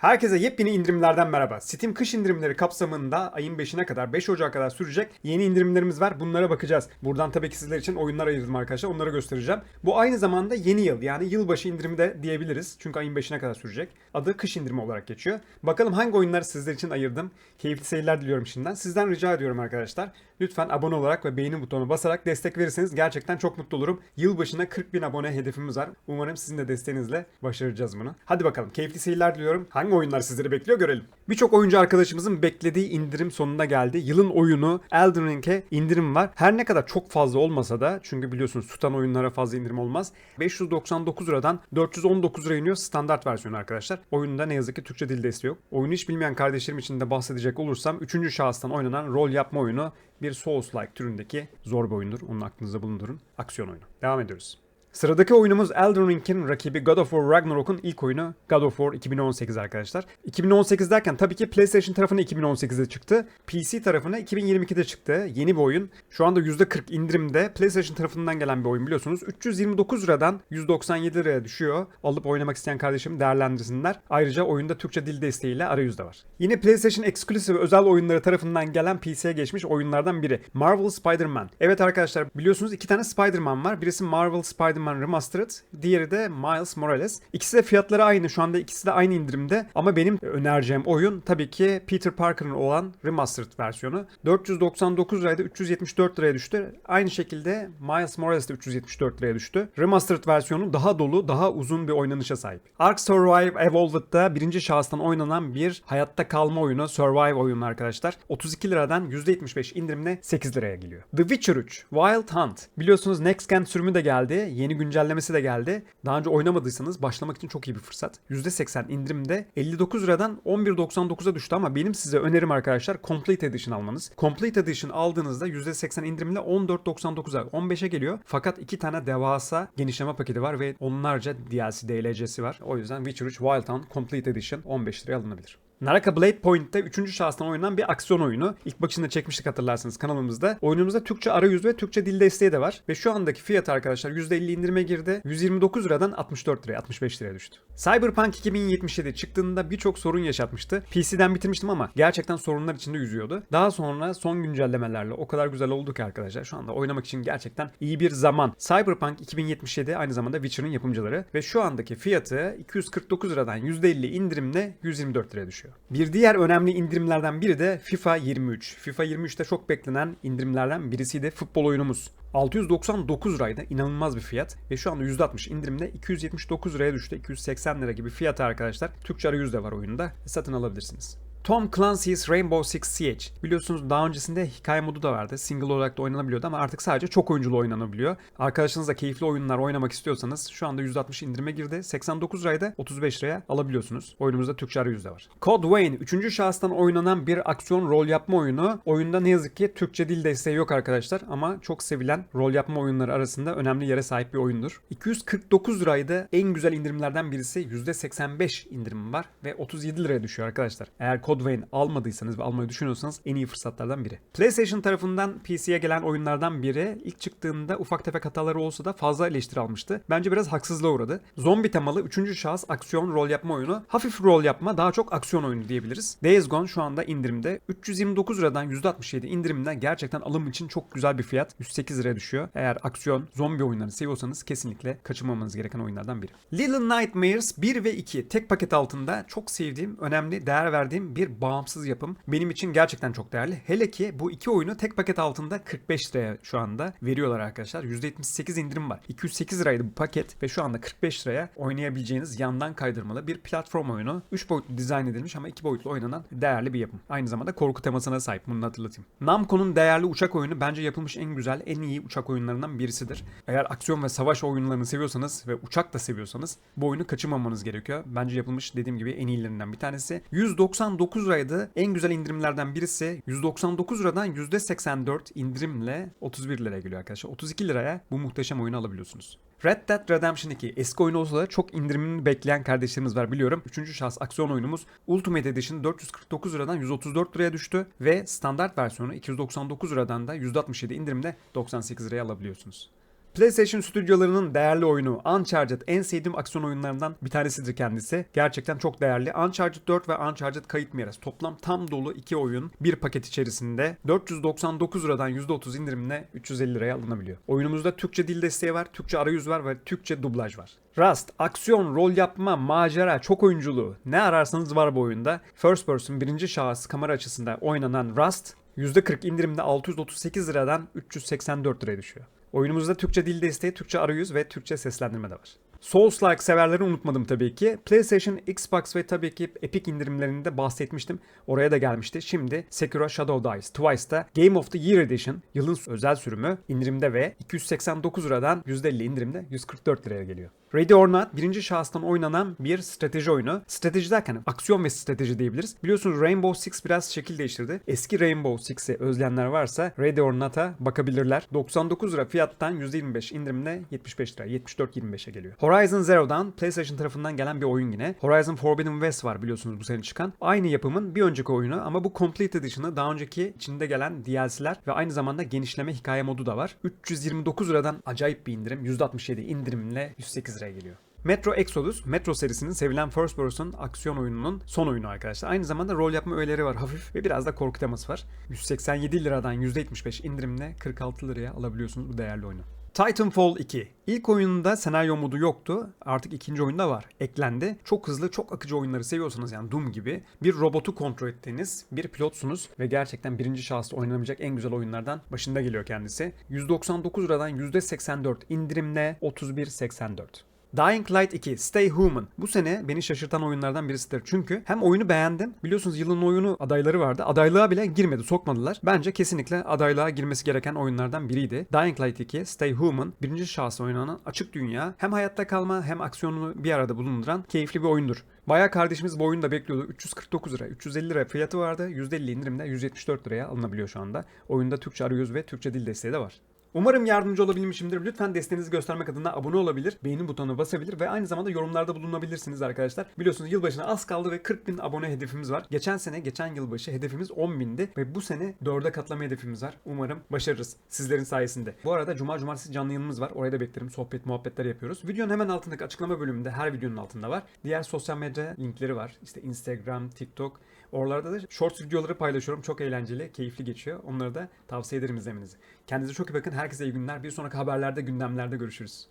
Herkese yepyeni indirimlerden merhaba. Steam kış indirimleri kapsamında ayın 5'ine kadar 5 Ocak'a kadar sürecek yeni indirimlerimiz var. Bunlara bakacağız. Buradan tabii ki sizler için oyunlar ayırdım arkadaşlar. Onları göstereceğim. Bu aynı zamanda yeni yıl yani yılbaşı indirimi de diyebiliriz. Çünkü ayın 5'ine kadar sürecek. Adı kış indirimi olarak geçiyor. Bakalım hangi oyunları sizler için ayırdım. Keyifli seyirler diliyorum şimdiden. Sizden rica ediyorum arkadaşlar. Lütfen abone olarak ve beğeni butonu basarak destek verirseniz gerçekten çok mutlu olurum. Yılbaşına 40 bin abone hedefimiz var. Umarım sizin de desteğinizle başaracağız bunu. Hadi bakalım keyifli seyirler diliyorum. Hangi oyunlar sizleri bekliyor görelim. Birçok oyuncu arkadaşımızın beklediği indirim sonuna geldi. Yılın oyunu Elden Ring'e indirim var. Her ne kadar çok fazla olmasa da çünkü biliyorsunuz tutan oyunlara fazla indirim olmaz. 599 liradan 419 liraya iniyor standart versiyonu arkadaşlar. Oyunda ne yazık ki Türkçe dil desteği yok. Oyunu hiç bilmeyen kardeşlerim için de bahsedecek olursam 3. şahıstan oynanan rol yapma oyunu bir Souls-like türündeki zor bir oyundur. Onu aklınızda bulundurun. Aksiyon oyunu. Devam ediyoruz. Sıradaki oyunumuz Elden Ring'in rakibi God of War Ragnarok'un ilk oyunu God of War 2018 arkadaşlar. 2018 derken tabii ki PlayStation tarafına 2018'de çıktı. PC tarafına 2022'de çıktı. Yeni bir oyun. Şu anda %40 indirimde PlayStation tarafından gelen bir oyun biliyorsunuz. 329 liradan 197 liraya düşüyor. Alıp oynamak isteyen kardeşim değerlendirsinler. Ayrıca oyunda Türkçe dil desteğiyle arayüzde var. Yine PlayStation Exclusive özel oyunları tarafından gelen PC'ye geçmiş oyunlardan biri. Marvel Spider-Man. Evet arkadaşlar biliyorsunuz iki tane Spider-Man var. Birisi Marvel Spider-Man Remastered, diğeri de Miles Morales. İkisi de fiyatları aynı. Şu anda ikisi de aynı indirimde. Ama benim önereceğim oyun tabii ki Peter Parker'ın olan Remastered versiyonu. 499 liraydı 374 liraya düştü. Aynı şekilde Miles Morales de 374 liraya düştü. Remastered versiyonu daha dolu, daha uzun bir oynanışa sahip. Ark Survive Evolved'da birinci şahıstan oynanan bir hayatta kalma oyunu, Survive oyunu arkadaşlar. 32 liradan %75 indirimle 8 liraya geliyor. The Witcher 3 Wild Hunt. Biliyorsunuz Next Gen sürümü de geldi. Yeni güncellemesi de geldi. Daha önce oynamadıysanız başlamak için çok iyi bir fırsat. %80 indirimde 59 liradan 11.99'a düştü ama benim size önerim arkadaşlar Complete Edition almanız. Complete Edition aldığınızda %80 indirimle 14.99'a 15'e geliyor. Fakat iki tane devasa genişleme paketi var ve onlarca DLC DLC'si var. O yüzden Witcher 3 Wild Hunt Complete Edition 15 liraya alınabilir. Naraka Blade Point'te 3. şahıstan oynanan bir aksiyon oyunu. İlk başında çekmiştik hatırlarsınız kanalımızda. Oyunumuzda Türkçe arayüz ve Türkçe dil desteği de var. Ve şu andaki fiyat arkadaşlar %50 indirime girdi. 129 liradan 64 liraya 65 liraya düştü. Cyberpunk 2077 çıktığında birçok sorun yaşatmıştı. PC'den bitirmiştim ama gerçekten sorunlar içinde yüzüyordu. Daha sonra son güncellemelerle o kadar güzel oldu ki arkadaşlar. Şu anda oynamak için gerçekten iyi bir zaman. Cyberpunk 2077 aynı zamanda Witcher'ın yapımcıları ve şu andaki fiyatı 249 liradan %50 indirimle 124 liraya düşüyor. Bir diğer önemli indirimlerden biri de FIFA 23. FIFA 23'te çok beklenen indirimlerden birisiydi futbol oyunumuz. 699 liraydı. inanılmaz bir fiyat. Ve şu anda %60 indirimle 279 liraya düştü. 280 lira gibi fiyatı arkadaşlar. Türkçe arayüz de var oyunda. Satın alabilirsiniz. Tom Clancy's Rainbow Six Siege. Biliyorsunuz daha öncesinde hikaye modu da vardı. Single olarak da oynanabiliyordu ama artık sadece çok oyunculu oynanabiliyor. Arkadaşınızla keyifli oyunlar oynamak istiyorsanız şu anda %60 indirime girdi. 89 liraydı 35 liraya alabiliyorsunuz. Oyunumuzda Türkçe arayüz de var. Code Vein 3. şahıstan oynanan bir aksiyon rol yapma oyunu. Oyunda ne yazık ki Türkçe dil desteği yok arkadaşlar ama çok sevilen rol yapma oyunları arasında önemli yere sahip bir oyundur. 249 liraydı. En güzel indirimlerden birisi %85 indirim var ve 37 liraya düşüyor arkadaşlar. Eğer Code Vein almadıysanız ve almayı düşünüyorsanız en iyi fırsatlardan biri. PlayStation tarafından PC'ye gelen oyunlardan biri ilk çıktığında ufak tefek hataları olsa da fazla eleştiri almıştı. Bence biraz haksızlığa uğradı. Zombi temalı 3. şahıs aksiyon rol yapma oyunu. Hafif rol yapma daha çok aksiyon oyunu diyebiliriz. Days Gone şu anda indirimde. 329 liradan %67 indirimden gerçekten alım için çok güzel bir fiyat. 108 liraya düşüyor. Eğer aksiyon, zombi oyunlarını seviyorsanız kesinlikle kaçırmamanız gereken oyunlardan biri. Little Nightmares 1 ve 2 tek paket altında çok sevdiğim, önemli, değer verdiğim bir bağımsız yapım. Benim için gerçekten çok değerli. Hele ki bu iki oyunu tek paket altında 45 liraya şu anda veriyorlar arkadaşlar. %78 indirim var. 208 liraydı bu paket ve şu anda 45 liraya oynayabileceğiniz yandan kaydırmalı bir platform oyunu. 3 boyutlu dizayn edilmiş ama 2 boyutlu oynanan değerli bir yapım. Aynı zamanda korku temasına sahip bunu hatırlatayım. Namco'nun değerli uçak oyunu bence yapılmış en güzel, en iyi uçak oyunlarından birisidir. Eğer aksiyon ve savaş oyunlarını seviyorsanız ve uçak da seviyorsanız bu oyunu kaçırmamanız gerekiyor. Bence yapılmış dediğim gibi en iyilerinden bir tanesi. 199 liraydı. En güzel indirimlerden birisi 199 liradan %84 indirimle 31 liraya geliyor arkadaşlar. 32 liraya bu muhteşem oyunu alabiliyorsunuz. Red Dead Redemption 2 eski oyun olsa da çok indirimini bekleyen kardeşlerimiz var biliyorum. Üçüncü şahıs aksiyon oyunumuz Ultimate Edition 449 liradan 134 liraya düştü ve standart versiyonu 299 liradan da %67 indirimle 98 liraya alabiliyorsunuz. PlayStation stüdyolarının değerli oyunu Uncharted en sevdiğim aksiyon oyunlarından bir tanesidir kendisi. Gerçekten çok değerli. Uncharted 4 ve Uncharted Kayıp Miras toplam tam dolu iki oyun bir paket içerisinde 499 liradan %30 indirimle 350 liraya alınabiliyor. Oyunumuzda Türkçe dil desteği var, Türkçe arayüz var ve Türkçe dublaj var. Rust, aksiyon, rol yapma, macera, çok oyunculuğu ne ararsanız var bu oyunda. First person birinci şahıs kamera açısında oynanan Rust %40 indirimde 638 liradan 384 liraya düşüyor. Oyunumuzda Türkçe dil desteği, Türkçe arayüz ve Türkçe seslendirme de var. Souls-like severleri unutmadım tabii ki. PlayStation, Xbox ve tabii ki Epic indirimlerinde bahsetmiştim. Oraya da gelmişti. Şimdi Sekiro Shadow Dice Twice'da Game of the Year Edition yılın özel sürümü indirimde ve 289 liradan %50 indirimde 144 liraya geliyor. Ready or Not birinci şahıstan oynanan bir strateji oyunu. Strateji derken aksiyon ve strateji diyebiliriz. Biliyorsunuz Rainbow Six biraz şekil değiştirdi. Eski Rainbow Six'i özleyenler varsa Ready or Not'a bakabilirler. 99 lira fiyattan %25 indirimle 75 lira 74-25'e geliyor. Horizon Zero'dan PlayStation tarafından gelen bir oyun yine. Horizon Forbidden West var biliyorsunuz bu sene çıkan. Aynı yapımın bir önceki oyunu ama bu Complete Edition'ı daha önceki içinde gelen DLC'ler ve aynı zamanda genişleme hikaye modu da var. 329 liradan acayip bir indirim. %67 indirimle 108 liraya geliyor. Metro Exodus, Metro serisinin sevilen first person aksiyon oyununun son oyunu arkadaşlar. Aynı zamanda rol yapma öğeleri var hafif ve biraz da korku teması var. 187 liradan %75 indirimle 46 liraya alabiliyorsunuz bu değerli oyunu. Titanfall 2. İlk oyununda senaryo modu yoktu. Artık ikinci oyunda var. Eklendi. Çok hızlı, çok akıcı oyunları seviyorsanız yani Doom gibi bir robotu kontrol ettiğiniz bir pilotsunuz ve gerçekten birinci şahısta oynanabilecek en güzel oyunlardan başında geliyor kendisi. 199 liradan %84 indirimle 31.84. Dying Light 2 Stay Human. Bu sene beni şaşırtan oyunlardan birisidir. Çünkü hem oyunu beğendim. Biliyorsunuz yılın oyunu adayları vardı. Adaylığa bile girmedi, sokmadılar. Bence kesinlikle adaylığa girmesi gereken oyunlardan biriydi. Dying Light 2 Stay Human birinci şahıs oynanan açık dünya hem hayatta kalma hem aksiyonunu bir arada bulunduran keyifli bir oyundur. Bayağı kardeşimiz bu oyunu da bekliyordu. 349 lira, 350 lira fiyatı vardı. %50 indirimde 174 liraya alınabiliyor şu anda. Oyunda Türkçe arayüz ve Türkçe dil desteği de var. Umarım yardımcı olabilmişimdir. Lütfen desteğinizi göstermek adına abone olabilir, beğeni butonuna basabilir ve aynı zamanda yorumlarda bulunabilirsiniz arkadaşlar. Biliyorsunuz yılbaşına az kaldı ve 40 bin abone hedefimiz var. Geçen sene, geçen yılbaşı hedefimiz 10 bindi ve bu sene 4'e katlama hedefimiz var. Umarım başarırız sizlerin sayesinde. Bu arada cuma cumartesi canlı yayınımız var. Oraya da beklerim. Sohbet muhabbetler yapıyoruz. Videonun hemen altındaki açıklama bölümünde her videonun altında var. Diğer sosyal medya linkleri var. İşte Instagram, TikTok. Oralarda da short videoları paylaşıyorum. Çok eğlenceli, keyifli geçiyor. Onları da tavsiye ederim izlemenizi. Kendinize çok iyi bakın. Herkese iyi günler. Bir sonraki haberlerde, gündemlerde görüşürüz.